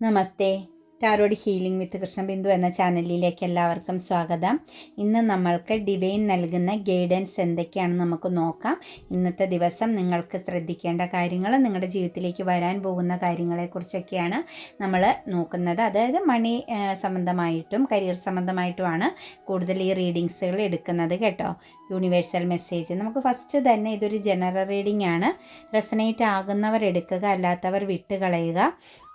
Namaste. Tarot healing with Krishnabindu എന്ന ചാനലിലേക്ക് എല്ലാവർക്കും സ്വാഗതം. ഇന്ന് നമ്മൾക്ക് ഡിവൈൻ നൽകുന്ന ഗൈഡൻസ് എന്തൊക്കെയാണെന്ന് നമുക്ക് നോക്കാം. ഇന്നത്തെ ദിവസം നിങ്ങൾക്ക് ശ്രദ്ധിക്കേണ്ട കാര്യങ്ങൾ നിങ്ങളുടെ ജീവിതത്തിലേക്ക് വരാൻ പോകുന്ന കാര്യങ്ങളെക്കുറിച്ചൊക്കെയാണ് നമ്മൾ നോക്കുന്നത്. അതായത് മണി സംബന്ധമായിട്ടും കരിയർ സംബന്ധമായിട്ടുമാണ് കൂടുതൽ ഈ റീഡിങ്സുകൾ എടുക്കുന്നത് കേട്ടോ. യൂണിവേഴ്സൽ മെസ്സേജ് നമുക്ക് ഫസ്റ്റ് തന്നെ ഇതൊരു ജനറൽ റീഡിംഗ് ആണ്. റെസനേറ്റ് ആകുന്നവർ എടുക്കുക അല്ലാത്തവർ വിട്ടുകളയുക.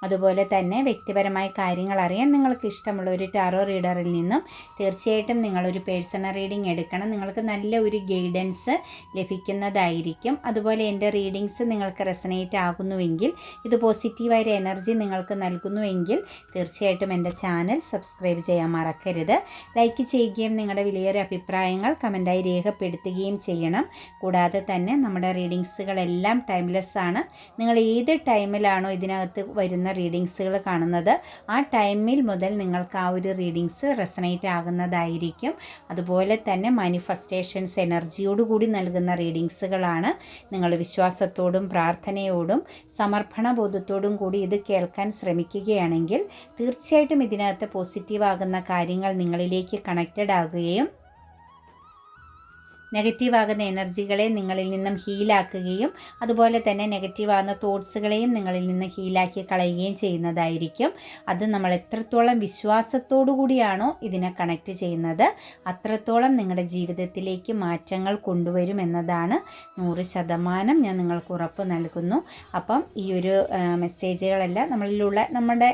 അതുപോലെ തന്നെ വ്യക്തിപരമായ കാര്യങ്ങൾ അറിയാൻ നിങ്ങൾക്ക് ഇഷ്ടമുള്ള ഒരു ടാറോ റീഡറിൽ നിന്നും തീർച്ചയായിട്ടും നിങ്ങളൊരു പേഴ്സണൽ റീഡിംഗ് എടുക്കണം. നിങ്ങൾക്ക് നല്ല ഒരു ഗൈഡൻസ് ലഭിക്കുന്നതായിരിക്കും. അതുപോലെ എന്റെ റീഡിങ്സ് നിങ്ങൾക്ക് റെസനേറ്റ് ആകുന്നുവെങ്കിൽ ഇത് പോസിറ്റീവായ ഒരു എനർജി നിങ്ങൾക്ക് നൽകുന്നുവെങ്കിൽ തീർച്ചയായിട്ടും എന്റെ ചാനൽ സബ്സ്ക്രൈബ് ചെയ്യാൻ മറക്കരുത്. ലൈക്ക് ചെയ്യുകയും നിങ്ങളുടെ വിലയേറിയ അഭിപ്രായങ്ങൾ കമന്റായി രേഖപ്പെടുത്തുകയും ചെയ്യണം. കൂടാതെ തന്നെ നമ്മുടെ റീഡിങ്സുകളെല്ലാം ടൈംലെസ് ആണ്. നിങ്ങൾ ഏത് ടൈമിലാണോ ഇതിനകത്ത് വരുന്ന റീഡിങ്സുകൾ കാണുന്നത് ആ ടൈമിൽ മുതൽ നിങ്ങൾക്ക് ആ ഒരു റീഡിങ്സ് റെസനേറ്റ് ആകുന്നതായിരിക്കും. അതുപോലെ തന്നെ മാനിഫെസ്റ്റേഷൻസ് എനർജിയോടുകൂടി നൽകുന്ന റീഡിങ്സുകളാണ്. നിങ്ങൾ വിശ്വാസത്തോടും പ്രാർത്ഥനയോടും സമർപ്പണ ബോധത്തോടും കൂടി ഇത് കേൾക്കാൻ ശ്രമിക്കുകയാണെങ്കിൽ തീർച്ചയായിട്ടും ഇതിനകത്ത് പോസിറ്റീവ് ആകുന്ന കാര്യങ്ങൾ നിങ്ങളിലേക്ക് കണക്റ്റഡ് ആകുകയും നെഗറ്റീവ് ആകുന്ന എനർജികളെ നിങ്ങളിൽ നിന്നും ഹീലാക്കുകയും അതുപോലെ തന്നെ നെഗറ്റീവ് ആകുന്ന തോട്ട്സുകളെയും നിങ്ങളിൽ നിന്ന് ഹീലാക്കി കളയുകയും ചെയ്യുന്നതായിരിക്കും. അത് നമ്മൾ എത്രത്തോളം വിശ്വാസത്തോടു കൂടിയാണോ ഇതിനെ കണക്റ്റ് ചെയ്യുന്നത് അത്രത്തോളം നിങ്ങളുടെ ജീവിതത്തിലേക്ക് മാറ്റങ്ങൾ കൊണ്ടുവരും എന്നതാണ് നൂറ് ശതമാനം ഞാൻ നിങ്ങൾക്ക് ഉറപ്പ് നൽകുന്നു. അപ്പം ഈ ഒരു മെസ്സേജുകളെല്ലാം നമ്മളിലുള്ള നമ്മുടെ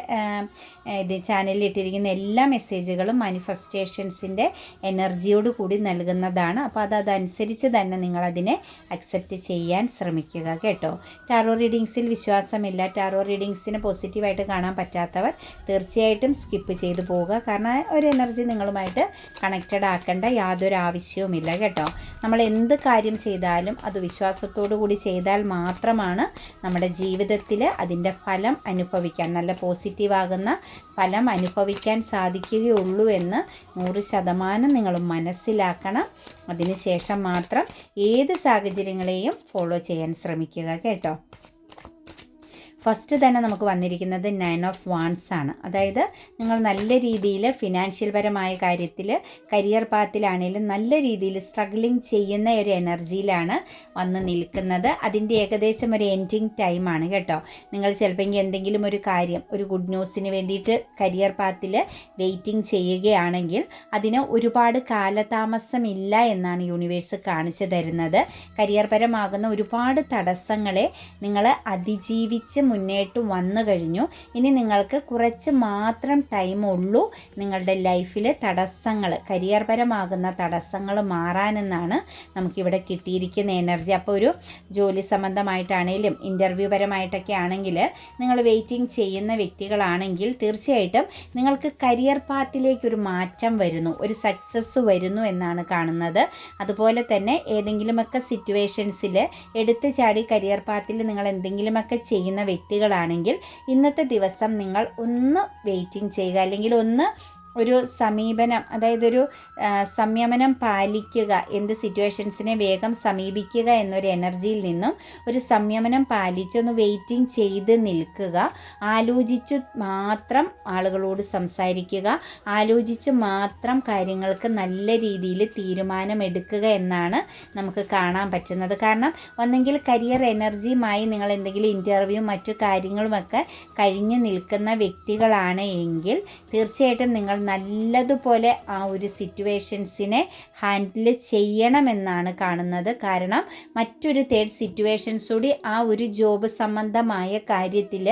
ഇത് ചാനലിൽ ഇട്ടിരിക്കുന്ന എല്ലാ മെസ്സേജുകളും മാനിഫെസ്റ്റേഷൻസിന്റെ എനർജിയോട് കൂടി നൽകുന്നതാണ്. അപ്പോൾ അത് അതനുസരിച്ച് തന്നെ നിങ്ങളതിനെ അക്സെപ്റ്റ് ചെയ്യാൻ ശ്രമിക്കുക കേട്ടോ. ടാറോ റീഡിങ്സിൽ വിശ്വാസമില്ല. ടാറോ റീഡിങ്സിനെ പോസിറ്റീവായിട്ട് കാണാൻ പറ്റാത്തവർ തീർച്ചയായിട്ടും സ്കിപ്പ് ചെയ്തു പോവുക. കാരണം ഒരു എനർജി നിങ്ങളുമായിട്ട് കണക്റ്റഡ് ആക്കേണ്ട യാതൊരു ആവശ്യവുമില്ല കേട്ടോ. നമ്മൾ എന്ത് കാര്യം ചെയ്താലും അത് വിശ്വാസത്തോടു കൂടി ചെയ്താൽ മാത്രമാണ് നമ്മുടെ ജീവിതത്തിൽ അതിന്റെ ഫലം അനുഭവിക്കാൻ നല്ല പോസിറ്റീവാകുന്ന ഫലം അനുഭവിക്കാൻ സാധിക്കുകയുള്ളൂ എന്ന് നൂറ് ശതമാനം നിങ്ങൾ മനസ്സിലാക്കണം. അതിനുശേഷം മാത്രം ഏത് സാഹചര്യങ്ങളെയും ഫോളോ ചെയ്യാൻ ശ്രമിക്കുക കേട്ടോ. ഫസ്റ്റ് തന്നെ നമുക്ക് വന്നിരിക്കുന്നത് നയൻ ഓഫ് വാൺസ് ആണ്. അതായത് നിങ്ങൾ നല്ല രീതിയിൽ ഫിനാൻഷ്യൽ പരമായ കാര്യത്തിൽ കരിയർ പാത്തിലാണെങ്കിലും നല്ല രീതിയിൽ സ്ട്രഗ്ലിങ് ചെയ്യുന്ന ഒരു എനർജിയിലാണ് വന്ന് നിൽക്കുന്നത്. അതിന്റെ ഏകദേശം ഒരു എൻഡിങ് ടൈമാണ് കേട്ടോ. നിങ്ങൾ ചിലപ്പോൾ എന്തെങ്കിലും ഒരു കാര്യം ഒരു ഗുഡ് ന്യൂസിന് വേണ്ടിയിട്ട് കരിയർ പാത്തിൽ വെയിറ്റിംഗ് ചെയ്യുകയാണെങ്കിൽ അതിന് ഒരുപാട് കാലതാമസമില്ല എന്നാണ് യൂണിവേഴ്സ് കാണിച്ചു തരുന്നത്. കരിയർ പരമാകുന്ന ഒരുപാട് തടസ്സങ്ങളെ നിങ്ങൾ അതിജീവിച്ച് മുന്നേട്ട് വന്നു കഴിഞ്ഞു. ഇനി നിങ്ങൾക്ക് കുറച്ച് മാത്രം ടൈം ഉള്ളൂ നിങ്ങളുടെ ലൈഫിലെ തടസ്സങ്ങൾ കരിയർ പരമാകുന്ന തടസ്സങ്ങൾ മാറാനെന്നാണ് നമുക്കിവിടെ കിട്ടിയിരിക്കുന്ന എനർജി അപ്പോൾ ഒരു ജോലി സംബന്ധമായിട്ടാണെങ്കിലും ഇന്റർവ്യൂ പരമായിട്ടൊക്കെ ആണെങ്കിൽ നിങ്ങൾ വെയിറ്റിംഗ് ചെയ്യുന്ന വ്യക്തികളാണെങ്കിൽ തീർച്ചയായിട്ടും നിങ്ങൾക്ക് കരിയർ പാത്തിലേക്കൊരു മാറ്റം വരുന്നു ഒരു സക്സസ് വരുന്നു എന്നാണ് കാണുന്നത്. അതുപോലെ തന്നെ ഏതെങ്കിലുമൊക്കെ സിറ്റുവേഷൻസിൽ എടുത്തു ചാടി കരിയർ പാത്തിൽ നിങ്ങൾ എന്തെങ്കിലുമൊക്കെ ചെയ്യുന്ന വ്യക്തികളാണെങ്കിൽ ഇന്നത്തെ ദിവസം നിങ്ങൾ ഒന്ന് വെയിറ്റിംഗ് ചെയ്യുക അല്ലെങ്കിൽ ഒന്ന് ഒരു സമീപനം അതായത് ഒരു സംയമനം പാലിക്കുക എന്ത് സിറ്റുവേഷൻസിനെ വേഗം സമീപിക്കുക എന്നൊരു എനർജിയിൽ നിന്നും ഒരു സംയമനം പാലിച്ചൊന്ന് വെയിറ്റിംഗ് ചെയ്ത് നിൽക്കുക. ആലോചിച്ച് മാത്രം ആളുകളോട് സംസാരിക്കുക. ആലോചിച്ച് മാത്രം കാര്യങ്ങൾക്ക് നല്ല രീതിയിൽ തീരുമാനമെടുക്കുക എന്നാണ് നമുക്ക് കാണാൻ പറ്റുന്നത്. കാരണം ഒന്നെങ്കിൽ കരിയർ എനർജിയുമായി നിങ്ങൾ എന്തെങ്കിലും ഇന്റർവ്യൂ മറ്റു കാര്യങ്ങളുമൊക്കെ കഴിഞ്ഞ് നിൽക്കുന്ന വ്യക്തികളാണ് എങ്കിൽ തീർച്ചയായിട്ടും നിങ്ങൾ നല്ലതുപോലെ ആ ഒരു സിറ്റുവേഷൻസിനെ ഹാൻഡിൽ ചെയ്യണമെന്നാണ് കാണുന്നത്. കാരണം മറ്റൊരു തേർഡ് സിറ്റുവേഷൻസ് കൂടി ആ ഒരു ജോബ് സംബന്ധമായ കാര്യത്തിൽ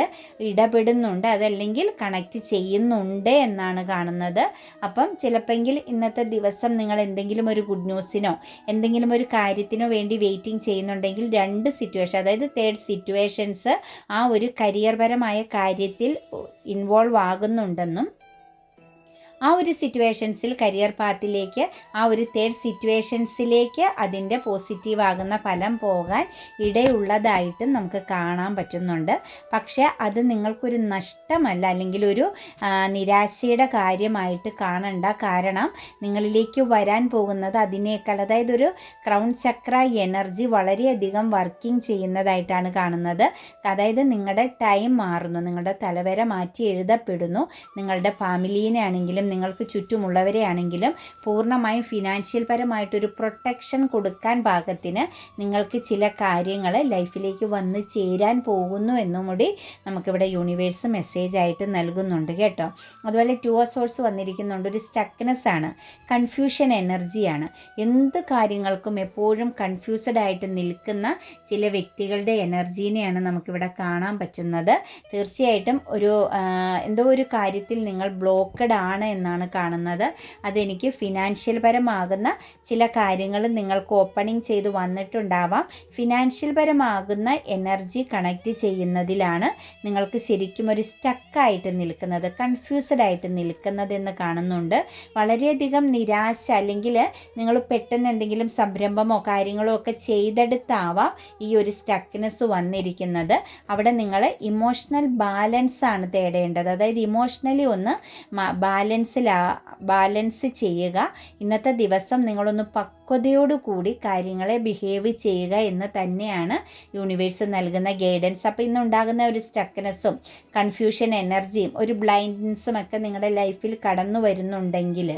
ഇടപെടുന്നുണ്ട്. അതല്ലെങ്കിൽ കണക്റ്റ് ചെയ്യുന്നുണ്ട് എന്നാണ് കാണുന്നത്. അപ്പം ചിലപ്പെങ്കിൽ ഇന്നത്തെ ദിവസം നിങ്ങൾ എന്തെങ്കിലും ഒരു ഗുഡ് ന്യൂസിനോ എന്തെങ്കിലും ഒരു കാര്യത്തിനോ വേണ്ടി വെയിറ്റിംഗ് ചെയ്യുന്നുണ്ടെങ്കിൽ രണ്ട് സിറ്റുവേഷൻ അതായത് തേർഡ് സിറ്റുവേഷൻസ് ആ ഒരു കരിയർപരമായ കാര്യത്തിൽ ഇൻവോൾവ് ആകുന്നുണ്ടെന്നും ആ ഒരു സിറ്റുവേഷൻസിൽ കരിയർ പാത്തിലേക്ക് ആ ഒരു തേർഡ് സിറ്റുവേഷൻസിലേക്ക് അതിന്റെ പോസിറ്റീവ് ആകുന്ന ഫലം പോകാൻ ഇടയുള്ളതായിട്ടും നമുക്ക് കാണാൻ പറ്റുന്നുണ്ട്. പക്ഷേ അത് നിങ്ങൾക്കൊരു നഷ്ടമല്ല അല്ലെങ്കിൽ ഒരു നിരാശയുടെ കാര്യമായിട്ട് കാണണ്ട. കാരണം നിങ്ങളിലേക്ക് വരാൻ പോകുന്നത് അതിനേക്കാൾ അതായത് ഒരു ക്രൗൺ ചക്ര എനർജി വളരെയധികം വർക്കിംഗ് ചെയ്യുന്നതായിട്ടാണ് കാണുന്നത്. അതായത് നിങ്ങളുടെ ടൈം മാറുന്നു നിങ്ങളുടെ തലവര മാറ്റി എഴുതപ്പെടുന്നു നിങ്ങളുടെ ഫാമിലീനെ ആണെങ്കിലും നിങ്ങൾക്ക് ചുറ്റുമുള്ളവരെയാണെങ്കിലും പൂർണമായും ഫിനാൻഷ്യൽ പരമായിട്ടൊരു പ്രൊട്ടക്ഷൻ കൊടുക്കാൻ പാകത്തിന് നിങ്ങൾക്ക് ചില കാര്യങ്ങൾ ലൈഫിലേക്ക് വന്ന് ചേരാൻ പോകുന്നു എന്നും കൂടി നമുക്കിവിടെ യൂണിവേഴ്സ് മെസ്സേജ് ആയിട്ട് നൽകുന്നുണ്ട് കേട്ടോ. അതുപോലെ ടു സോഴ്സ് വന്നിരിക്കുന്നുണ്ട്. ഒരു സ്റ്റക്നെസ് ആണ്. കൺഫ്യൂഷൻ എനർജിയാണ് എന്ത് കാര്യങ്ങൾക്കും എപ്പോഴും കൺഫ്യൂസ്ഡ് ആയിട്ട് നിൽക്കുന്ന ചില വ്യക്തികളുടെ എനർജീനെയാണ് നമുക്കിവിടെ കാണാൻ പറ്റുന്നത്. തീർച്ചയായിട്ടും ഒരു എന്തോ ഒരു കാര്യത്തിൽ നിങ്ങൾ ബ്ലോക്കഡ് ആണ് എന്നാണ് കാണുന്നത്. അതെനിക്ക് ഫിനാൻഷ്യൽ പരമാകുന്ന ചില കാര്യങ്ങൾ നിങ്ങൾക്ക് ഓപ്പണിംഗ് ചെയ്ത് വന്നിട്ടുണ്ടാവാം. ഫിനാൻഷ്യൽ പരമാകുന്ന എനർജി കണക്ട് ചെയ്യുന്നതിലാണ് നിങ്ങൾക്ക് ശരിക്കും ഒരു സ്റ്റക്കായിട്ട് നിൽക്കുന്നത് കൺഫ്യൂസ്ഡ് ആയിട്ട് നിൽക്കുന്നതെന്ന് കാണുന്നുണ്ട്. വളരെയധികം നിരാശ അല്ലെങ്കിൽ നിങ്ങൾ പെട്ടെന്ന് എന്തെങ്കിലും സംരംഭമോ കാര്യങ്ങളോ ഒക്കെ ചെയ്തെടുത്താവാം ഈ ഒരു സ്റ്റക്നെസ് വന്നിരിക്കുന്നത്. അവിടെ നിങ്ങൾ ഇമോഷണൽ ബാലൻസ് ആണ് തേടേണ്ടത്. അതായത് ഇമോഷണലി ഒന്ന് ബാലൻസിലാ ബാലൻസ് ചെയ്യുക. ഇന്നത്തെ ദിവസം നിങ്ങളൊന്ന് പക്വതയോടുകൂടി കാര്യങ്ങളെ ബിഹേവ് ചെയ്യുക എന്ന് തന്നെയാണ് യൂണിവേഴ്സ് നൽകുന്ന ഗൈഡൻസ് അപ്പോൾ ഇന്നുണ്ടാകുന്ന ഒരു സ്റ്റക്നെസ്സും കൺഫ്യൂഷൻ എനർജിയും ഒരു ബ്ലൈൻഡ്നെസ്സും ഒക്കെ നിങ്ങളുടെ ലൈഫിൽ കടന്നു വരുന്നുണ്ടെങ്കിൽ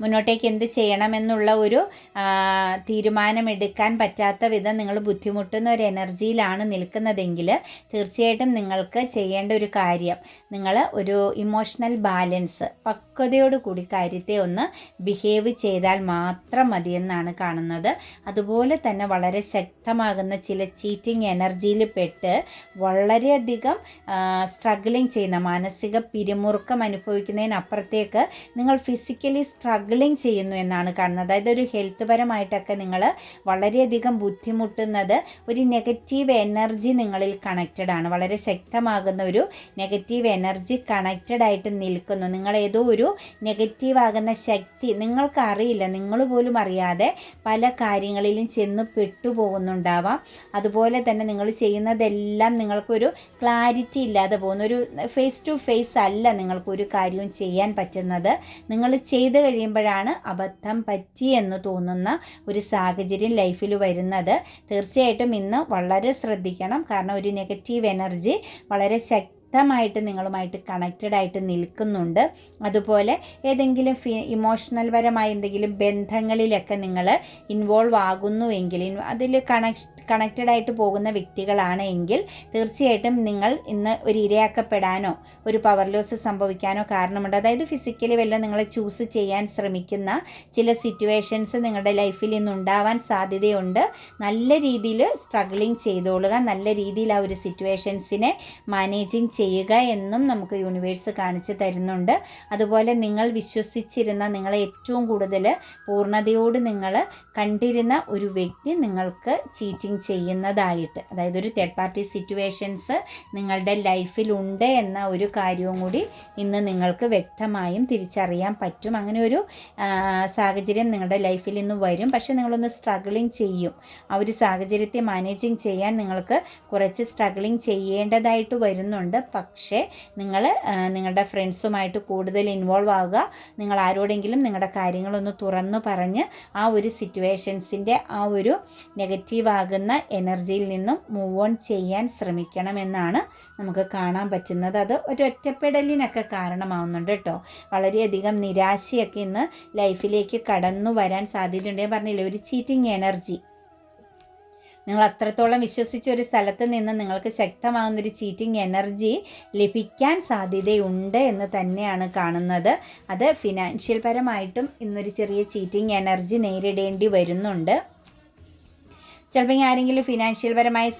മുന്നോട്ടേക്ക് എന്ത് ചെയ്യണമെന്നുള്ള ഒരു തീരുമാനമെടുക്കാൻ പറ്റാത്ത വിധം നിങ്ങൾ ബുദ്ധിമുട്ടുന്ന ഒരു എനർജിയിലാണ് നിൽക്കുന്നതെങ്കിൽ തീർച്ചയായിട്ടും നിങ്ങൾക്ക് ചെയ്യേണ്ട ഒരു കാര്യം നിങ്ങൾ ഒരു ഇമോഷണൽ ബാലൻസ് പക്വതയോട് കൂടി കാര്യത്തെ ഒന്ന് ബിഹേവ് ചെയ്താൽ മാത്രം മതിയെന്നാണ് കാണുന്നത്. അതുപോലെ തന്നെ വളരെ ശക്തമാകുന്ന ചില ചീറ്റിംഗ് എനർജിയിൽ പെട്ട് വളരെയധികം സ്ട്രഗ്ലിങ് ചെയ്യുന്ന മാനസിക പിരിമുറുക്കം അനുഭവിക്കുന്നതിനപ്പുറത്തേക്ക് നിങ്ങൾ ഫിസിക്കലി സ്ട്രഗിളിങ് ചെയ്യുന്നു എന്നാണ് കാണുന്നത്. അതായത് ഒരു ഹെൽത്ത് പരമായിട്ടൊക്കെ നിങ്ങൾ വളരെയധികം ബുദ്ധിമുട്ടുന്നത് ഒരു നെഗറ്റീവ് എനർജി നിങ്ങളിൽ കണക്റ്റഡ് ആണ്. വളരെ ശക്തമാകുന്ന ഒരു നെഗറ്റീവ് എനർജി കണക്റ്റഡ് ആയിട്ട് നിൽക്കുന്നു. നിങ്ങൾ ഏതോ ഒരു നെഗറ്റീവ് ആകുന്ന ശക്തി നിങ്ങൾക്ക് അറിയില്ല നിങ്ങൾ പോലും അറിയാതെ പല കാര്യങ്ങളിലും ചെന്ന് പെട്ടുപോകുന്നുണ്ടാവാം. അതുപോലെ തന്നെ നിങ്ങൾ ചെയ്യുന്നതെല്ലാം നിങ്ങൾക്കൊരു ക്ലാരിറ്റി ഇല്ലാതെ പോകുന്ന. ഒരു ഫേസ് ടു ഫേസ് അല്ല നിങ്ങൾക്കൊരു കാര്യവും ചെയ്യാൻ പറ്റുന്നത്. നിങ്ങൾ ചെയ്ത് കഴിയുമ്പോഴാണ് അബദ്ധം പറ്റി എന്ന് തോന്നുന്ന ഒരു സാഹചര്യം ലൈഫിൽ വരുന്നത്. തീർച്ചയായിട്ടും ഇന്ന് വളരെ ശ്രദ്ധിക്കണം. കാരണം ഒരു നെഗറ്റീവ് എനർജി വളരെ ശക്തി ശക്തമായിട്ട് നിങ്ങളുമായിട്ട് കണക്റ്റഡ് ആയിട്ട് നിൽക്കുന്നുണ്ട്. അതുപോലെ ഏതെങ്കിലും ഫി ഇമോഷണൽ പരമായ എന്തെങ്കിലും ബന്ധങ്ങളിലൊക്കെ നിങ്ങൾ ഇൻവോൾവ് ആകുന്നുവെങ്കിൽ എങ്കിൽ അതിൽ കണക്ട് കണക്റ്റഡ് ആയിട്ട് പോകുന്ന വ്യക്തികളാണ് എങ്കിൽ തീർച്ചയായിട്ടും നിങ്ങൾ ഇന്ന് ഒരു ഇരയാക്കപ്പെടാനോ ഒരു പവർ ലോസ് സംഭവിക്കാനോ കാരണമുണ്ട്. അതായത് ഫിസിക്കലി വല്ല നിങ്ങളെ ചൂസ് ചെയ്യാൻ ശ്രമിക്കുന്ന ചില സിറ്റുവേഷൻസ് നിങ്ങളുടെ ലൈഫിൽ ഇന്ന് ഉണ്ടാവാൻ സാധ്യതയുണ്ട്. നല്ല രീതിയിൽ സ്ട്രഗ്ലിങ് ചെയ്തോളുക നല്ല രീതിയിൽ ആ ഒരു സിറ്റുവേഷൻസിനെ മാനേജിങ് ചെയ്യുക എന്നും നമുക്ക് യൂണിവേഴ്സ് കാണിച്ചു തരുന്നുണ്ട്. അതുപോലെ നിങ്ങൾ വിശ്വസിച്ചിരുന്ന നിങ്ങളെ ഏറ്റവും കൂടുതൽ പൂർണതയോട് നിങ്ങൾ കണ്ടിരുന്ന ഒരു വ്യക്തി നിങ്ങൾക്ക് ചീറ്റിംഗ് ചെയ്യുന്നതായിട്ട് അതായത് ഒരു തേർഡ് പാർട്ടി സിറ്റുവേഷൻസ് നിങ്ങളുടെ ലൈഫിലുണ്ട് എന്ന ഒരു കാര്യവും കൂടി ഇന്ന് നിങ്ങൾക്ക് വ്യക്തമായും തിരിച്ചറിയാൻ പറ്റും. അങ്ങനെ ഒരു സാഹചര്യം നിങ്ങളുടെ ലൈഫിൽ ഇന്ന് വരും. പക്ഷേ നിങ്ങളൊന്ന് സ്ട്രഗിളിങ് ചെയ്യും. ആ ഒരു സാഹചര്യത്തെ മാനേജിങ് ചെയ്യാൻ നിങ്ങൾക്ക് കുറച്ച് സ്ട്രഗിളിങ് ചെയ്യേണ്ടതായിട്ട് വരുന്നുണ്ട്. പക്ഷേ നിങ്ങൾ നിങ്ങളുടെ ഫ്രണ്ട്സുമായിട്ട് കൂടുതൽ ഇൻവോൾവ് ആവുക. നിങ്ങൾ ആരോടെങ്കിലും നിങ്ങളുടെ കാര്യങ്ങളൊന്ന് തുറന്നു പറഞ്ഞ് ആ ഒരു സിറ്റുവേഷൻസിന്റെ ആ ഒരു നെഗറ്റീവ് ആകുന്ന എനർജിയിൽ നിന്നും മൂവ് ഓൺ ചെയ്യാൻ ശ്രമിക്കണമെന്നാണ് നമുക്ക് കാണാൻ പറ്റുന്നത്. അത് ഒരൊറ്റപ്പെടലിനൊക്കെ കാരണമാവുന്നുണ്ട് കേട്ടോ. വളരെയധികം നിരാശയൊക്കെ ഇന്ന് ലൈഫിലേക്ക് കടന്നു വരാൻ സാധ്യതയുണ്ട്. ഞാൻ പറഞ്ഞില്ലേ ഒരു ചീറ്റിംഗ് എനർജി നിങ്ങൾ അത്രത്തോളം വിശ്വസിച്ച ഒരു സ്ഥലത്ത് നിന്ന് നിങ്ങൾക്ക് ശക്തമാകുന്ന ഒരു ചീറ്റിംഗ് എനർജി ലഭിക്കാൻ സാധ്യതയുണ്ട് എന്ന് തന്നെയാണ് കാണുന്നത്. അത് ഫിനാൻഷ്യൽ പരമായിട്ടും ഇന്നൊരു ചെറിയ ചീറ്റിംഗ് എനർജി നേരിടേണ്ടി വരുന്നുണ്ട്. ചിലപ്പോൾ ആരെങ്കിലും ഫിനാൻഷ്യൽ പരമായി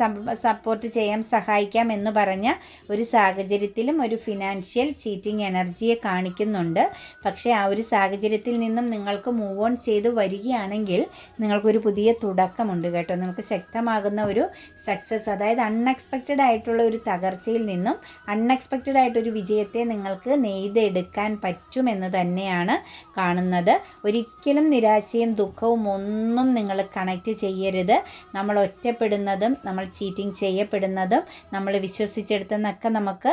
സപ്പോർട്ട് ചെയ്യാം സഹായിക്കാം എന്ന് പറഞ്ഞ ഒരു സാഹചര്യത്തിലും ഒരു ഫിനാൻഷ്യൽ ചീറ്റിംഗ് എനർജിയെ കാണിക്കുന്നുണ്ട്. പക്ഷേ ആ ഒരു സാഹചര്യത്തിൽ നിന്നും നിങ്ങൾക്ക് മൂവ് ഓൺ ചെയ്ത് വരികയാണെങ്കിൽ നിങ്ങൾക്കൊരു പുതിയ തുടക്കമുണ്ട് കേട്ടോ. നിങ്ങൾക്ക് ശക്തമാകുന്ന ഒരു സക്സസ് അതായത് അൺഎക്സ്പെക്റ്റഡ് ആയിട്ടുള്ള ഒരു തകർച്ചയിൽ നിന്നും അൺഎക്സ്പെക്റ്റഡ് ആയിട്ടൊരു വിജയത്തെ നിങ്ങൾക്ക് നെയ്തെടുക്കാൻ പറ്റുമെന്ന് തന്നെയാണ് കാണുന്നത്. ഒരിക്കലും നിരാശയും ദുഃഖവും ഒന്നും നിങ്ങൾ കണക്റ്റ് ചെയ്യരുത്. നമ്മൾ ഒറ്റപ്പെടുന്നതും നമ്മൾ ചീറ്റിംഗ് ചെയ്യപ്പെടുന്നതും നമ്മൾ വിശ്വസിച്ചെടുത്തെന്നൊക്കെ നമുക്ക്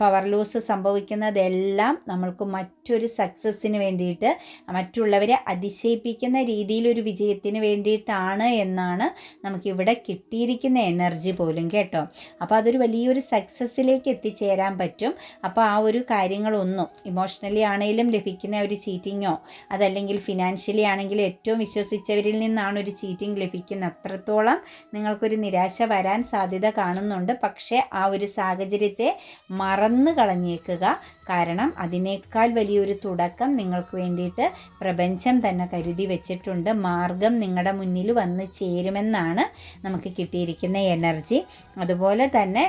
പവർ ലൂസ് സംഭവിക്കുന്നതെല്ലാം നമ്മൾക്ക് മറ്റൊരു സക്സസ്സിന് വേണ്ടിയിട്ട് മറ്റുള്ളവരെ അതിശയിപ്പിക്കുന്ന രീതിയിലൊരു വിജയത്തിന് വേണ്ടിയിട്ടാണ് എന്നാണ് നമുക്കിവിടെ കിട്ടിയിരിക്കുന്ന എനർജി പോലും കേട്ടോ. അപ്പോൾ അതൊരു വലിയൊരു സക്സസ്സിലേക്ക് എത്തിച്ചേരാൻ പറ്റും. അപ്പോൾ ആ ഒരു കാര്യങ്ങളൊന്നും ഇമോഷണലി ആണെങ്കിലും ലഭിക്കുന്ന ഒരു ചീറ്റിങ്ങോ അതല്ലെങ്കിൽ ഫിനാൻഷ്യലി ആണെങ്കിലും ഏറ്റവും വിശ്വസിച്ചവരിൽ നിന്നാണ് ഒരു ചീറ്റിംഗ് ലഭിക്കുന്നത് അത്രത്തോളം നിങ്ങൾക്കൊരു നിരാശ വരാൻ സാധ്യത കാണുന്നുണ്ട്. പക്ഷേ ആ ഒരു സാഹചര്യത്തെ മറന്നു കളഞ്ഞേക്കുക കാരണം അതിനേക്കാൾ വലിയൊരു തുടക്കം നിങ്ങൾക്ക് വേണ്ടിയിട്ട് പ്രപഞ്ചം തന്നെ കരുതി വെച്ചിട്ടുണ്ട്. മാർഗം നിങ്ങളുടെ മുന്നിൽ വന്ന് ചേരുമെന്നാണ് നമുക്ക് കിട്ടിയിരിക്കുന്ന എനർജി. അതുപോലെ തന്നെ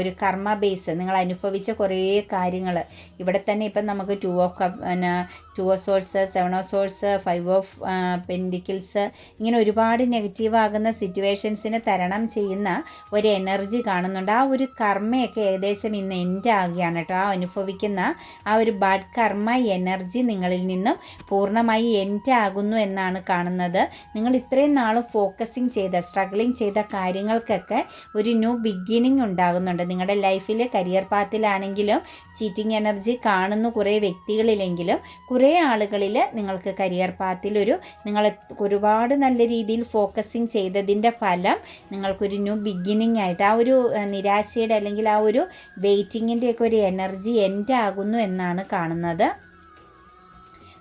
ഒരു കർമ്മ ബേസ് നിങ്ങൾ അനുഭവിച്ച കുറേ കാര്യങ്ങൾ. ഇവിടെ തന്നെ ഇപ്പം നമുക്ക് ടു ഓഫ് പിന്നെ two of swords seven of swords five of pentacles ഇങ്ങനെ ഒരുപാട് നെഗറ്റീവ് ആകുന്ന സിറ്റുവേഷൻസിനെ തരണം ചെയ്യുന്ന ഒരു എനർജി കാണുന്നുണ്ട്. ആ ഒരു കർമ്മയൊക്കെ ഏകദേശം ഇന്ന് എൻഡ് ആകുകയാണ് കേട്ടോ. ആ അനുഭവിക്കുന്ന ആ ഒരു ബാഡ് കർമ്മ എനർജി നിങ്ങളിൽ നിന്നും പൂർണമായി എൻഡ് ആകുന്നു എന്നാണ് കാണുന്നത്. നിങ്ങൾ ഇത്രയും നാൾ ഫോക്കസിങ് ചെയ്ത സ്ട്രഗ്ലിങ് ചെയ്ത കാര്യങ്ങൾക്കൊക്കെ ഒരു ന്യൂ ബിഗിനിങ് ഉണ്ടാകുന്നുണ്ട്. നിങ്ങളുടെ ലൈഫിൽ കരിയർ പാത്തിലാണെങ്കിലും ചീറ്റിംഗ് എനർജി കാണുന്നു കുറേ വ്യക്തികളിലെങ്കിലും കുറേ ആളുകളിൽ നിങ്ങൾക്ക് കരിയർ പാത്തിൽ ഒരു നിങ്ങൾ ഒരുപാട് നല്ല രീതിയിൽ ഫോക്കസിങ് ചെയ്തതിന്റെ ഫലം നിങ്ങൾക്കൊരു ന്യൂ ബിഗിനിങ് ആയിട്ട് ആ ഒരു നിരാശയുടെ അല്ലെങ്കിൽ ആ ഒരു വെയിറ്റിങ്ങിന്റെയൊക്കെ ഒരു എനർജി എൻഡ് ആകുന്നു എന്നാണ് കാണുന്നത്.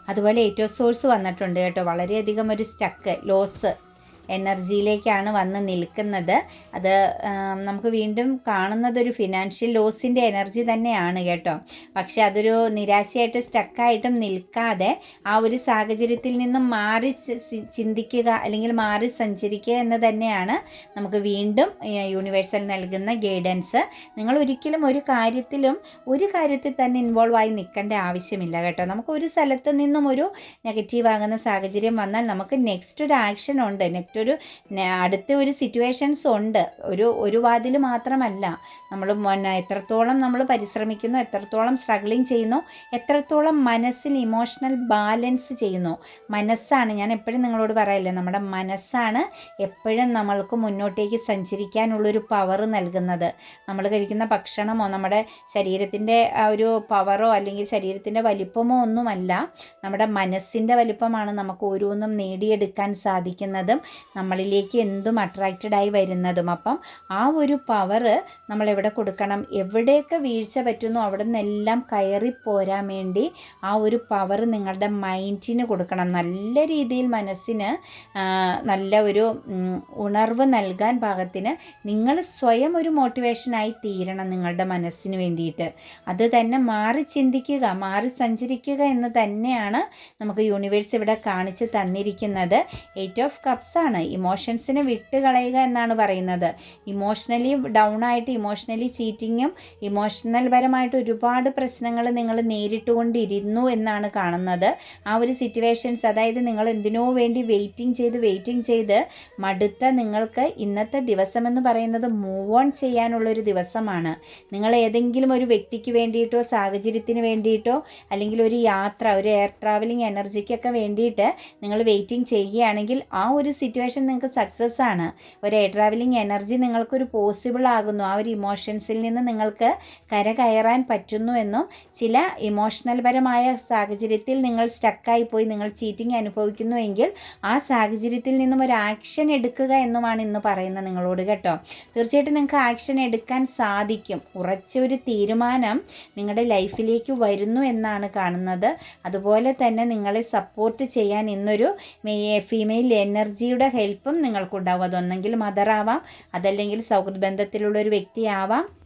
അതുപോലെ ഏറ്റവും സോഴ്സ് വന്നിട്ടുണ്ട് കേട്ടോ. വളരെയധികം ഒരു സ്റ്റക്ക് ലോസ് എനർജിയിലേക്കാണ് വന്ന് നിൽക്കുന്നത്. അത് നമുക്ക് വീണ്ടും കാണുന്നത് ഒരു ഫിനാൻഷ്യൽ ലോസിന്റെ എനർജി തന്നെയാണ് കേട്ടോ. പക്ഷെ അതൊരു നിരാശയായിട്ട് സ്റ്റക്കായിട്ടും നിൽക്കാതെ ആ ഒരു സാഹചര്യത്തിൽ നിന്നും മാറി ചിന്തിക്കുക അല്ലെങ്കിൽ മാറി സഞ്ചരിക്കുക എന്ന് തന്നെയാണ് നമുക്ക് വീണ്ടും യൂണിവേഴ്സൽ നൽകുന്ന ഗൈഡൻസ് നിങ്ങൾ ഒരിക്കലും ഒരു കാര്യത്തിലും ഒരു കാര്യത്തിൽ തന്നെ ഇൻവോൾവ് ആയി നിൽക്കേണ്ട ആവശ്യമില്ല കേട്ടോ. നമുക്ക് ഒരു സ്ഥലത്ത് നിന്നും ഒരു നെഗറ്റീവ് ആകുന്ന സാഹചര്യം വന്നാൽ നമുക്ക് നെക്സ്റ്റ് ഒരു ആക്ഷൻ ഉണ്ട്. നെക്സ്റ്റ് ഒരു അടുത്ത ഒരു സിറ്റുവേഷൻസ് ഉണ്ട്. ഒരു ഒരു വാതിൽ മാത്രമല്ല. നമ്മൾ എത്രത്തോളം നമ്മൾ പരിശ്രമിക്കുന്നു എത്രത്തോളം സ്ട്രഗ്ലിങ് ചെയ്യുന്നു എത്രത്തോളം മനസ്സിൽ ഇമോഷണൽ ബാലൻസ് ചെയ്യുന്നു. മനസ്സാണ് ഞാൻ എപ്പോഴും നിങ്ങളോട് പറയല്ലേ നമ്മുടെ മനസ്സാണ് എപ്പോഴും നമ്മൾക്ക് മുന്നോട്ടേക്ക് സഞ്ചരിക്കാനുള്ളൊരു പവർ നൽകുന്നത്. നമ്മൾ കഴിക്കുന്ന ഭക്ഷണമോ നമ്മുടെ ശരീരത്തിന്റെ ഒരു പവറോ അല്ലെങ്കിൽ ശരീരത്തിന്റെ വലിപ്പമോ ഒന്നുമല്ല നമ്മുടെ മനസ്സിന്റെ വലിപ്പമാണ് നമുക്ക് ഓരോന്നും നേടിയെടുക്കാൻ സാധിക്കുന്നതും നമ്മളിലേക്ക് എന്തും അട്രാക്റ്റഡ് ആയി വരുന്നതും. അപ്പം ആ ഒരു പവർ നമ്മൾ എവിടെ കൊടുക്കണം? എവിടെയൊക്കെ വീഴ്ച പറ്റുന്നു? അവിടെ നിന്നെല്ലാം കയറി പോരാൻ വേണ്ടി ആ ഒരു പവർ നിങ്ങളുടെ മൈൻഡിന് കൊടുക്കണം. നല്ല രീതിയിൽ മനസ്സിന് നല്ല ഒരു ഉണർവ് നൽകാൻ പാകത്തിന് നിങ്ങൾ സ്വയം ഒരു മോട്ടിവേഷനായി തീരണം നിങ്ങളുടെ മനസ്സിന് വേണ്ടിയിട്ട്. അത് തന്നെ മാറി ചിന്തിക്കുക മാറി സഞ്ചരിക്കുക എന്ന് തന്നെയാണ് നമുക്ക് യൂണിവേഴ്സ് ഇവിടെ കാണിച്ച് തന്നിരിക്കുന്നത്. എയ്റ്റ് ഓഫ് കപ്സ് ആണ്. ഇമോഷൻസിനെ വിട്ടുകളയുക എന്നാണ് പറയുന്നത്. ഇമോഷണലി ഡൗൺ ആയിട്ട് ഇമോഷണലി ചീറ്റിങ്ങും ഇമോഷണൽ പരമായിട്ട് ഒരുപാട് പ്രശ്നങ്ങൾ നിങ്ങൾ നേരിട്ടുകൊണ്ടിരുന്നു എന്നാണ് കാണുന്നത്. ആ ഒരു സിറ്റുവേഷൻസ് അതായത് നിങ്ങൾ എന്തിനോ വേണ്ടി വെയിറ്റിംഗ് ചെയ്ത് വെയിറ്റിംഗ് ചെയ്ത് മടുത്ത നിങ്ങൾക്ക് ഇന്നത്തെ ദിവസം എന്ന് പറയുന്നത് മൂവ് ഓൺ ചെയ്യാനുള്ളൊരു ദിവസമാണ്. നിങ്ങൾ ഏതെങ്കിലും ഒരു വ്യക്തിക്ക് വേണ്ടിയിട്ടോ സാഹചര്യത്തിന് വേണ്ടിയിട്ടോ അല്ലെങ്കിൽ ഒരു യാത്ര ഒരു എയർ ട്രാവലിംഗ് എനർജിക്കൊക്കെ വേണ്ടിയിട്ട് നിങ്ങൾ വെയിറ്റിംഗ് ചെയ്യുകയാണെങ്കിൽ ആ ഒരു സിറ്റുവേഷൻ നിങ്ങൾക്ക് സക്സസ് ആണ്. ഒരു എയർ ട്രാവലിംഗ് എനർജി നിങ്ങൾക്കൊരു പോസിബിൾ ആകുന്നു. ആ ഒരു ഇമോഷൻസിൽ നിന്ന് നിങ്ങൾക്ക് കര കയറാൻ പറ്റുന്നു എന്നും ചില ഇമോഷണൽ പരമായ സാഹചര്യത്തിൽ നിങ്ങൾ സ്റ്റക്കായി പോയി നിങ്ങൾ ചീറ്റിംഗ് അനുഭവിക്കുന്നുവെങ്കിൽ ആ സാഹചര്യത്തിൽ നിന്നും ഒരു ആക്ഷൻ എടുക്കുക എന്നുമാണ് ഇന്ന് പറയുന്നത് നിങ്ങളോട് കേട്ടോ. തീർച്ചയായിട്ടും നിങ്ങൾക്ക് ആക്ഷൻ എടുക്കാൻ സാധിക്കും. ഉറച്ച ഒരു തീരുമാനം നിങ്ങളുടെ ലൈഫിലേക്ക് വരുന്നു എന്നാണ് കാണുന്നത്. അതുപോലെ തന്നെ നിങ്ങളെ സപ്പോർട്ട് ചെയ്യാൻ ഇന്നൊരു ഫീമെയിൽ എനർജിയുടെ ഹെൽപ്പും നിങ്ങൾക്കുണ്ടാവും. അതൊന്നെങ്കിൽ മദറാവാം അതല്ലെങ്കിൽ സൗഹൃദ ബന്ധത്തിലുള്ള ഒരു വ്യക്തിയാവാം.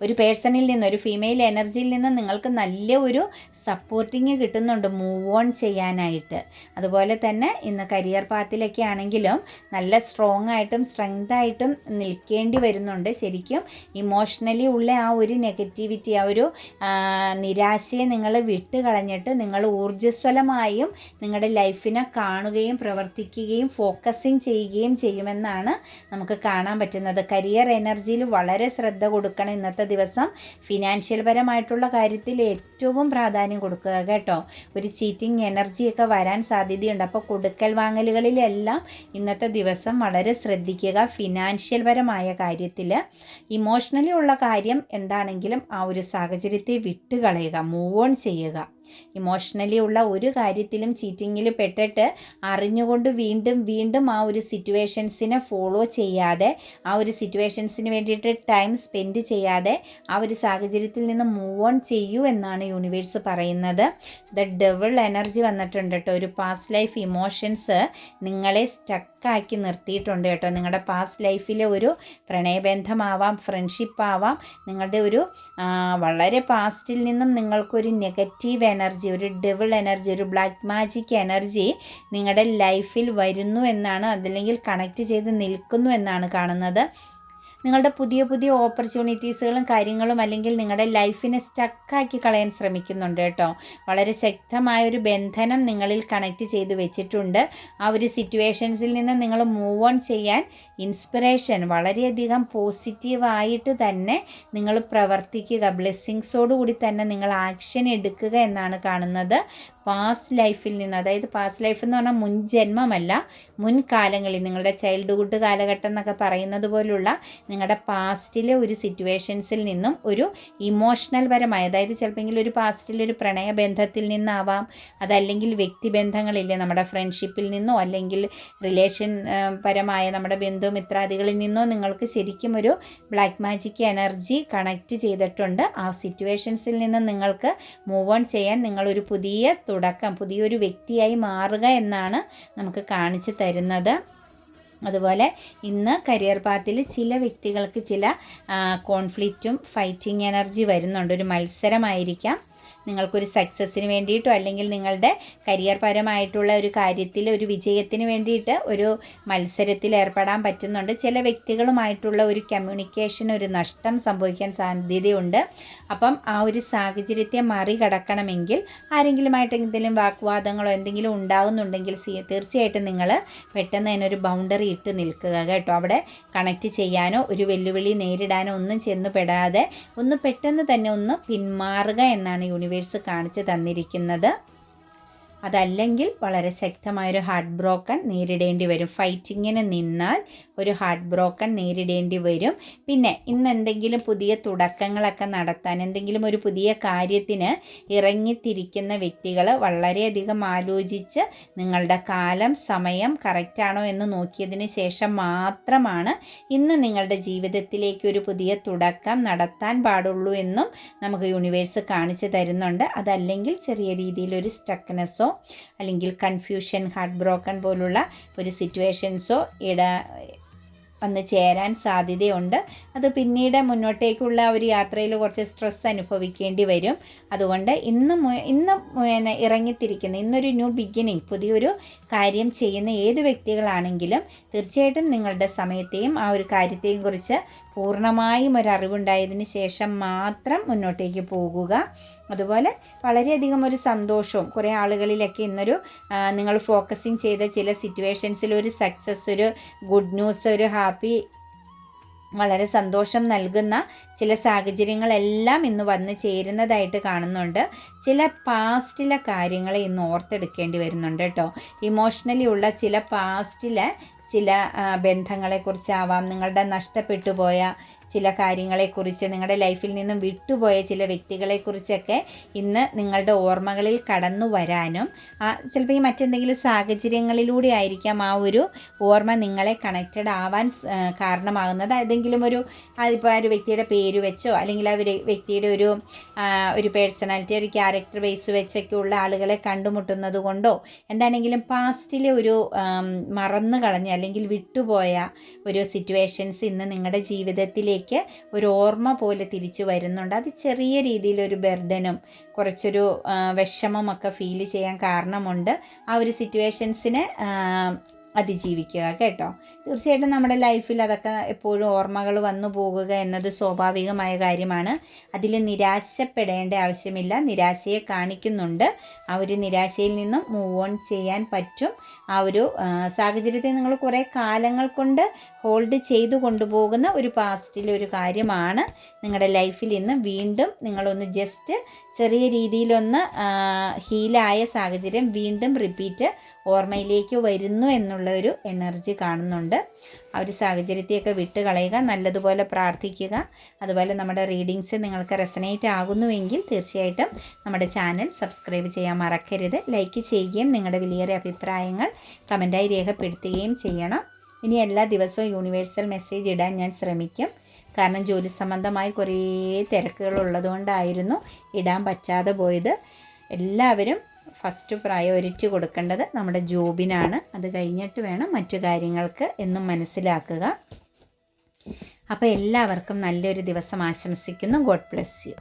ഒരു പേഴ്സണിൽ നിന്ന് ഒരു ഫീമെയിൽ എനർജിയിൽ നിന്ന് നിങ്ങൾക്ക് നല്ല ഒരു സപ്പോർട്ടിങ് കിട്ടുന്നുണ്ട് മൂവ് ഓൺ ചെയ്യാനായിട്ട്. അതുപോലെ തന്നെ ഇന്ന് കരിയർ പാത്തിലൊക്കെ ആണെങ്കിലും നല്ല സ്ട്രോങ് ആയിട്ടും സ്ട്രെങ്ത് ആയിട്ടും നിൽക്കേണ്ടി വരുന്നുണ്ട്. ശരിക്കും ഇമോഷണലി ഉള്ള ആ ഒരു നെഗറ്റിവിറ്റി ആ ഒരു നിരാശയെ നിങ്ങൾ വിട്ട് കളഞ്ഞിട്ട് നിങ്ങൾ ഊർജസ്വലമായും നിങ്ങളുടെ ലൈഫിനെ കാണുകയും പ്രവർത്തിക്കുകയും ഫോക്കസിങ് ചെയ്യുകയും ചെയ്യുമെന്നാണ് നമുക്ക് കാണാൻ പറ്റുന്നത്. കരിയർ എനർജിയിൽ വളരെ ശ്രദ്ധ കൊടുക്കണം ഇന്നത്തെ ദിവസം ഫിനാൻഷ്യൽ പരമായിട്ടുള്ള കാര്യത്തിൽ ഏറ്റവും പ്രാധാന്യം കൊടുക്കുക കേട്ടോ. ഒരു ചീറ്റിംഗ് എനർജിയൊക്കെ വരാൻ സാധ്യതയുണ്ട്. അപ്പോൾ കൊടുക്കൽ വാങ്ങലുകളിലെല്ലാം ഇന്നത്തെ ദിവസം വളരെ ശ്രദ്ധിക്കുക ഫിനാൻഷ്യൽ പരമായ കാര്യത്തിൽ. ഇമോഷണലി ഉള്ള കാര്യം എന്താണെങ്കിലും ആ ഒരു സാഹചര്യത്തെ വിട്ടുകളയുക. മൂവ് ഓൺ ചെയ്യുക. ഇമോഷണലി ഉള്ള ഒരു കാര്യത്തിലും ചീറ്റിങ്ങിൽ പെട്ടിട്ട് അറിഞ്ഞുകൊണ്ട് വീണ്ടും വീണ്ടും ആ ഒരു സിറ്റുവേഷൻസിനെ ഫോളോ ചെയ്യാതെ ആ ഒരു സിറ്റുവേഷൻസിന് വേണ്ടിയിട്ട് ടൈം സ്പെൻഡ് ചെയ്യാതെ ആ ഒരു സാഹചര്യത്തിൽ നിന്ന് മൂവ് ഓൺ ചെയ്യൂ എന്നാണ് യൂണിവേഴ്സ് പറയുന്നത്. ദ ഡബിൾ എനർജി വന്നിട്ടുണ്ട് കേട്ടോ. ഒരു പാസ്റ്റ് ലൈഫ് ഇമോഷൻസ് നിങ്ങളെ സ്റ്റക്കാക്കി നിർത്തിയിട്ടുണ്ട് കേട്ടോ. നിങ്ങളുടെ പാസ്റ്റ് ലൈഫിലെ ഒരു പ്രണയബന്ധമാവാം ഫ്രണ്ട്ഷിപ്പ് ആവാം. നിങ്ങളുടെ ഒരു വളരെ പാസ്റ്റിൽ നിന്നും നിങ്ങൾക്കൊരു നെഗറ്റീവ് എനർജി ഒരു ഡെവിൾ എനർജി ഒരു ബ്ലാക്ക് മാജിക് എനർജി നിങ്ങളുടെ ലൈഫിൽ വരുന്നു എന്നാണ് അതല്ലെങ്കിൽ കണക്ട് ചെയ്ത് നിൽക്കുന്നു എന്നാണ് കാണുന്നത്. നിങ്ങളുടെ പുതിയ പുതിയ ഓപ്പർച്യൂണിറ്റീസുകളും കാര്യങ്ങളും അല്ലെങ്കിൽ നിങ്ങളുടെ ലൈഫിനെ സ്റ്റക്കാക്കി കളയാൻ ശ്രമിക്കുന്നുണ്ട് കേട്ടോ. വളരെ ശക്തമായ ഒരു ബന്ധനം നിങ്ങളിൽ കണക്ട് ചെയ്ത് വെച്ചിട്ടുണ്ട്. ആ ഒരു സിറ്റുവേഷൻസിൽ നിന്ന് നിങ്ങൾ മൂവ് ഓൺ ചെയ്യാൻ ഇൻസ്പിറേഷൻ വളരെയധികം പോസിറ്റീവായിട്ട് തന്നെ നിങ്ങൾ പ്രവർത്തിക്കുക. ബ്ലെസ്സിങ്സോടു കൂടി തന്നെ നിങ്ങൾ ആക്ഷൻ എടുക്കുക എന്നാണ് കാണുന്നത്. പാസ്റ്റ് ലൈഫിൽ നിന്ന് അതായത് പാസ്റ്റ് ലൈഫ് എന്ന് പറഞ്ഞാൽ മുൻ ജന്മമല്ല മുൻകാലങ്ങളിൽ നിങ്ങളുടെ ചൈൽഡ്ഹുഡ് കാലഘട്ടം എന്നൊക്കെ പറയുന്നത് പോലുള്ള നിങ്ങളുടെ പാസ്റ്റിലെ ഒരു സിറ്റുവേഷൻസിൽ നിന്നും ഒരു ഇമോഷണൽ പരമായ അതായത് ചിലപ്പോൾ ഒരു പാസ്റ്റിൽ ഒരു പ്രണയബന്ധത്തിൽ നിന്നാവാം അതല്ലെങ്കിൽ വ്യക്തിബന്ധങ്ങളില്ലേ നമ്മുടെ ഫ്രണ്ട്ഷിപ്പിൽ നിന്നോ അല്ലെങ്കിൽ റിലേഷൻ പരമായ നമ്മുടെ ബന്ധുമിത്രാദികളിൽ നിന്നോ നിങ്ങൾക്ക് ശരിക്കും ഒരു ബ്ലാക്ക് മാജിക് എനർജി കണക്റ്റ് ചെയ്തിട്ടുണ്ട്. ആ സിറ്റുവേഷൻസിൽ നിന്ന് നിങ്ങൾക്ക് മൂവ് ഓൺ ചെയ്യാൻ നിങ്ങളൊരു പുതിയ തുടക്കം പുതിയൊരു വ്യക്തിയായി മാറുക എന്നാണ് നമുക്ക് കാണിച്ചു തരുന്നത്. അതുപോലെ ഇന്ന് കരിയർ പാത്തിൽ ചില വ്യക്തികൾക്ക് ചില കോൺഫ്ലിക്റ്റും ഫൈറ്റിംഗ് എനർജി വരുന്നുണ്ട്. ഒരു മത്സരമായിരിക്കാം. നിങ്ങൾക്കൊരു സക്സസ്സിന് വേണ്ടിയിട്ടോ അല്ലെങ്കിൽ നിങ്ങളുടെ കരിയർ പരമായിട്ടുള്ള ഒരു കാര്യത്തിൽ ഒരു വിജയത്തിന് വേണ്ടിയിട്ട് ഒരു മത്സരത്തിൽ ഏർപ്പെടാൻ പറ്റുന്നുണ്ട്. ചില വ്യക്തികളുമായിട്ടുള്ള ഒരു കമ്മ്യൂണിക്കേഷൻ ഒരു നഷ്ടം സംഭവിക്കാൻ സാധ്യതയുണ്ട്. അപ്പം ആ ഒരു സാഹചര്യത്തെ മറികടക്കണമെങ്കിൽ ആരെങ്കിലുമായിട്ട് എന്തെങ്കിലും വാക്വാദങ്ങളോ എന്തെങ്കിലും ഉണ്ടാകുന്നുണ്ടെങ്കിൽ തീർച്ചയായിട്ടും നിങ്ങൾ പെട്ടെന്ന് അതിനൊരു ബൗണ്ടറി ഇട്ട് നിൽക്കുക കേട്ടോ. അവിടെ കണക്ട് ചെയ്യാനോ ഒരു വെല്ലുവിളി നേരിടാനോ ഒന്നും ചെന്ന് പെടാതെ ഒന്ന് പെട്ടെന്ന് തന്നെ ഒന്ന് പിന്മാറുക എന്നാണ് യൂണിവേഴ്സ് കാണിച്ചു തന്നിരിക്കുന്നത്. അതല്ലെങ്കിൽ വളരെ ശക്തമായൊരു ഹാർട്ട് ബ്രോക്കൺ നേരിടേണ്ടി വരും. ഫൈറ്റിങ്ങിന് നിന്നാൽ ഒരു ഹാർട്ട് ബ്രോക്കൺ നേരിടേണ്ടി വരും. പിന്നെ ഇന്ന് എന്തെങ്കിലും പുതിയ തുടക്കങ്ങളൊക്കെ നടത്താൻ എന്തെങ്കിലും ഒരു പുതിയ കാര്യത്തിന് ഇറങ്ങിത്തിരിക്കുന്ന വ്യക്തികൾ വളരെയധികം ആലോചിച്ച് നിങ്ങളുടെ കാലം സമയം കറക്റ്റാണോ എന്ന് നോക്കിയതിന് ശേഷം മാത്രമാണ് ഇന്ന് നിങ്ങളുടെ ജീവിതത്തിലേക്ക് ഒരു പുതിയ തുടക്കം നടത്താൻ പാടുള്ളൂ എന്നും നമുക്ക് യൂണിവേഴ്സ് കാണിച്ചു തരുന്നുണ്ട്. അതല്ലെങ്കിൽ ചെറിയ രീതിയിലൊരു സ്റ്റക്നെസ്സോ അല്ലെങ്കിൽ കൺഫ്യൂഷൻ ഹാർട്ട് ബ്രോക്കൺ പോലുള്ള ഒരു സിറ്റുവേഷൻസോ ഇട വന്ന് ചേരാൻ സാധ്യതയുണ്ട്. അത് പിന്നീട് മുന്നോട്ടേക്കുള്ള ഒരു യാത്രയിൽ കുറച്ച് സ്ട്രെസ് അനുഭവിക്കേണ്ടി വരും. അതുകൊണ്ട് ഇന്ന് ഇന്ന് ഇറങ്ങിത്തിരിക്കുന്ന ഇന്നൊരു ന്യൂ ബിഗിനിങ് പുതിയൊരു കാര്യം ചെയ്യുന്ന ഏത് വ്യക്തികളാണെങ്കിലും തീർച്ചയായിട്ടും നിങ്ങളുടെ സമയത്തെയും ആ ഒരു കാര്യത്തെയും കുറിച്ച് പൂർണമായും ഒരു അറിവുണ്ടായതിന് ശേഷം മാത്രം മുന്നോട്ടേക്ക് പോകുക. അതുപോലെ വളരെയധികം ഒരു സന്തോഷവും കുറേ ആളുകളിലൊക്കെ ഇന്നൊരു നിങ്ങൾ ഫോക്കസിങ് ചെയ്ത ചില സിറ്റുവേഷൻസിൽ ഒരു സക്സസ് ഒരു ഗുഡ് ന്യൂസ് ഒരു ഹാപ്പി വളരെ സന്തോഷം നൽകുന്ന ചില സാഹചര്യങ്ങളെല്ലാം ഇന്ന് വന്ന് ചേരുന്നതായിട്ട് കാണുന്നുണ്ട്. ചില പാസ്റ്റിലെ കാര്യങ്ങളെ ഇന്ന് ഓർത്തെടുക്കേണ്ടി വരുന്നുണ്ട് കേട്ടോ. ഇമോഷണലി ഉള്ള ചില പാസ്റ്റിലെ ചില ബന്ധങ്ങളെക്കുറിച്ചാവാം നിങ്ങളുടെ നഷ്ടപ്പെട്ടു പോയ ചില കാര്യങ്ങളെക്കുറിച്ച് നിങ്ങളുടെ ലൈഫിൽ നിന്നും വിട്ടുപോയ ചില വ്യക്തികളെക്കുറിച്ചൊക്കെ ഇന്ന് നിങ്ങളുടെ ഓർമ്മകളിൽ കടന്നു വരാനും ചിലപ്പോൾ ഈ മറ്റെന്തെങ്കിലും സാഹചര്യങ്ങളിലൂടെ ആയിരിക്കാം ആ ഒരു ഓർമ്മ നിങ്ങളെ കണക്റ്റഡ് ആവാൻ കാരണമാകുന്നത്. ഏതെങ്കിലും ഒരു അതിപ്പോൾ ആ ഒരു വ്യക്തിയുടെ പേര് വെച്ചോ അല്ലെങ്കിൽ ആ വ്യക്തിയുടെ ഒരു ഒരു പേഴ്സണാലിറ്റി ഒരു ക്യാരക്ടർ ബേസ് വെച്ചൊക്കെ ഉള്ള ആളുകളെ കണ്ടുമുട്ടുന്നത് കൊണ്ടോ എന്താണെങ്കിലും പാസ്റ്റിലെ ഒരു മറന്നു കളഞ്ഞ അല്ലെങ്കിൽ വിട്ടുപോയ ഒരു സിറ്റുവേഷൻസ് ഇന്ന് നിങ്ങളുടെ ജീവിതത്തിലേക്ക് ഒരു ഓർമ്മ പോലെ തിരിച്ചു വരുന്നുണ്ട്. അത് ചെറിയ രീതിയിലൊരു ബെർഡനും കുറച്ചൊരു വിഷമമൊക്കെ ഫീൽ ചെയ്യാൻ കാരണമുണ്ട്. ആ ഒരു സിറ്റുവേഷൻസിനെ അതിജീവിക്കുക കേട്ടോ. തീർച്ചയായിട്ടും നമ്മുടെ ലൈഫിൽ അതൊക്കെ എപ്പോഴും ഓർമ്മകൾ വന്നു പോകുക എന്നത് സ്വാഭാവികമായ കാര്യമാണ്. അതിൽ നിരാശപ്പെടേണ്ട ആവശ്യമില്ല. നിരാശയെ കാണിക്കുന്നുണ്ട്. ആ ഒരു നിരാശയിൽ നിന്നും മൂവ് ഓൺ ചെയ്യാൻ പറ്റും. ആ ഒരു സാഹചര്യത്തെ നിങ്ങൾ കുറേ കാലങ്ങൾ കൊണ്ട് ഹോൾഡ് ചെയ്തു കൊണ്ടുപോകുന്ന ഒരു പാസ്റ്റിലെ ഒരു കാര്യമാണ് നിങ്ങളുടെ ലൈഫിൽ ഇന്ന്. വീണ്ടും നിങ്ങളൊന്ന് ജസ്റ്റ് ചെറിയ രീതിയിലൊന്ന് ഹീലായ സാഹചര്യം വീണ്ടും റിപ്പീറ്റ് ഓർമ്മയിലേക്ക് വരുന്നു എന്നുള്ള ഒരു എനർജി കാണുന്നുണ്ട്. ആ ഒരു സാഹചര്യത്തെയൊക്കെ വിട്ട് കളയുക നല്ലതുപോലെ പ്രാർത്ഥിക്കുക. അതുപോലെ നമ്മുടെ റീഡിങ്സ് നിങ്ങൾക്ക് റെസനേറ്റ് ആകുന്നുവെങ്കിൽ തീർച്ചയായിട്ടും നമ്മുടെ ചാനൽ സബ്സ്ക്രൈബ് ചെയ്യാൻ മറക്കരുത്. ലൈക്ക് ചെയ്യുകയും നിങ്ങളുടെ വിലയേറിയ അഭിപ്രായങ്ങൾ കമന്റായി രേഖപ്പെടുത്തുകയും ചെയ്യണം. ഇനി എല്ലാ ദിവസവും യൂണിവേഴ്സൽ മെസ്സേജ് ഇടാൻ ഞാൻ ശ്രമിക്കും. കാരണം ജോലി സംബന്ധമായി കുറേ തിരക്കുകൾ ഉള്ളതുകൊണ്ടായിരുന്നു ഇടാൻ പറ്റാതെ പോയത്. എല്ലാവരും ഫസ്റ്റ് പ്രയോറിറ്റി കൊടുക്കേണ്ടത് നമ്മുടെ ജോബിനാണ്. അത് കഴിഞ്ഞിട്ട് വേണം മറ്റു കാര്യങ്ങൾക്ക് എന്നും മനസ്സിലാക്കുക. അപ്പോൾ എല്ലാവർക്കും നല്ലൊരു ദിവസം ആശംസിക്കുന്നു. God bless you.